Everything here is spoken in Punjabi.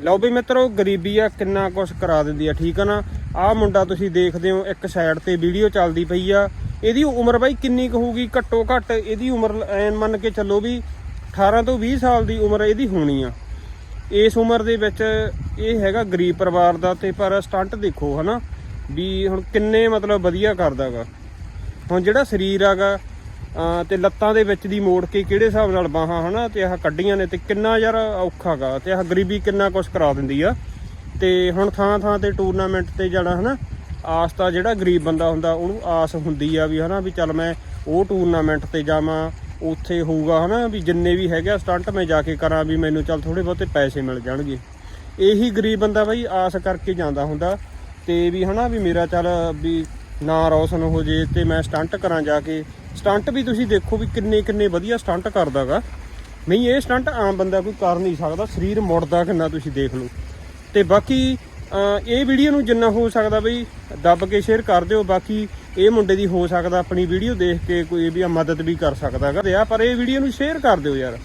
ਲਓ ਵੀ ਮਿੱਤਰੋ, ਗਰੀਬੀ ਆ, ਕਿੰਨਾ ਕੁਛ ਕਰਾ ਦਿੰਦੀ ਆ, ਠੀਕ ਆ ਨਾ? ਆਹ ਮੁੰਡਾ ਤੁਸੀਂ ਦੇਖਦੇ ਹੋ, ਇੱਕ ਸਾਈਡ ਤੇ ਵੀਡੀਓ ਚੱਲਦੀ ਪਈ ਆ। ਇਹਦੀ ਉਮਰ ਬਾਈ ਕਿੰਨੀ ਕੁ ਹੋਊਗੀ? ਘੱਟੋ ਘੱਟ ਇਹਦੀ ਉਮਰ ਐਨ ਮੰਨ ਕੇ ਚੱਲੋ ਵੀ 18 ਤੋਂ 20 ਸਾਲ ਦੀ ਉਮਰ ਇਹਦੀ ਹੋਣੀ ਆ। ਇਸ ਉਮਰ ਦੇ ਵਿੱਚ ਇਹ ਹੈਗਾ ਗਰੀਬ ਪਰਿਵਾਰ ਦਾ ਤੇ ਪਰ ਸਟੰਟ ਦੇਖੋ, ਹਨਾ? ਵੀ ਹੁਣ ਕਿੰਨੇ ਮਤਲਬ ਵਧੀਆ ਕਰਦਾਗਾ ਹੁਣ ਜਿਹੜਾ ਸਰੀਰ ਹੈਗਾ ਅਹ ਤੇ ਲੱਤਾਂ ਦੇ ਵਿੱਚ ਦੀ ਮੋੜ ਕੇ ਕਿਹੜੇ ਹਿਸਾਬ ਨਾਲ ਬਾਹਾਂ ਹਨਾ, ਤੇ ਆਹ ਕੱਢੀਆਂ ਨੇ ਤੇ ਕਿੰਨਾ ਯਾਰ ਔਖਾਗਾ ਤੇ ਆਹ ਗਰੀਬੀ ਕਿੰਨਾ ਕੁਛ ਕਰਾ ਦਿੰਦੀ ਆ। ਤੇ ਹੁਣ ਥਾਂ ਥਾਂ ਤੇ ਟੂਰਨਾਮੈਂਟ ਤੇ ਜਾਣਾ ਹਨਾ, ਆਸ ਤਾਂ ਜਿਹੜਾ ਗਰੀਬ ਬੰਦਾ ਹੁੰਦਾ, ਉਹਨੂੰ ਆਸ ਹੁੰਦੀ ਆ ਵੀ ਹਨਾ, ਵੀ ਚੱਲ ਮੈਂ ਉਹ ਟੂਰਨਾਮੈਂਟ ਤੇ ਜਾਵਾਂ, ਉੱਥੇ ਹੋਊਗਾ ਹਨਾ, ਵੀ ਜਿੰਨੇ ਵੀ ਹੈਗੇ ਸਟੰਟ ਮੈਂ ਜਾ ਕੇ ਕਰਾਂ, ਵੀ ਮੈਨੂੰ ਚੱਲ ਥੋੜੇ ਬਹੁਤੇ ਪੈਸੇ ਮਿਲ ਜਾਣਗੇ। ਇਹੀ ਗਰੀਬ ਬੰਦਾ ਬਈ ਆਸ ਕਰਕੇ ਜਾਂਦਾ ਹੁੰਦਾ, ਤੇ ਵੀ ਹਨਾ, ਵੀ ਮੇਰਾ ਚੱਲ ਵੀ ਨਾਂ ਰੌਸ਼ਨ ਹੋ ਜੇ ਤੇ ਮੈਂ ਸਟੰਟ ਕਰਾਂ ਜਾ ਕੇ। ਸਟੰਟ ਵੀ ਤੁਸੀਂ ਦੇਖੋ ਵੀ ਕਿੰਨੇ ਕਿੰਨੇ ਵਧੀਆ ਸਟੰਟ ਕਰਦਾਗਾ। ਨਹੀਂ, ਇਹ ਸਟੰਟ ਆਮ ਬੰਦਾ ਕੋਈ ਕਰ ਨਹੀਂ ਸਕਦਾ, ਸਰੀਰ ਮੁੜਦਾ ਕਿੰਨਾ ਤੁਸੀਂ ਦੇਖ ਲਓ। ਤੇ ਬਾਕੀ ਇਹ ਵੀਡੀਓ ਨੂੰ ਜਿੰਨਾ ਹੋ ਸਕਦਾ ਬਈ ਦੱਬ ਕੇ ਸ਼ੇਅਰ ਕਰ ਦਿਓ, ਬਾਕੀ ਇਹ ਮੁੰਡੇ ਦੀ ਹੋ ਸਕਦਾ ਆਪਣੀ ਵੀਡੀਓ ਦੇਖ ਕੇ ਕੋਈ ਵੀ ਮਦਦ ਵੀ ਕਰ ਸਕਦਾ ਹੈਗਾ ਪਰ ਇਹ ਵੀਡੀਓ ਨੂੰ ਸ਼ੇਅਰ ਕਰ ਦਿਓ ਯਾਰ।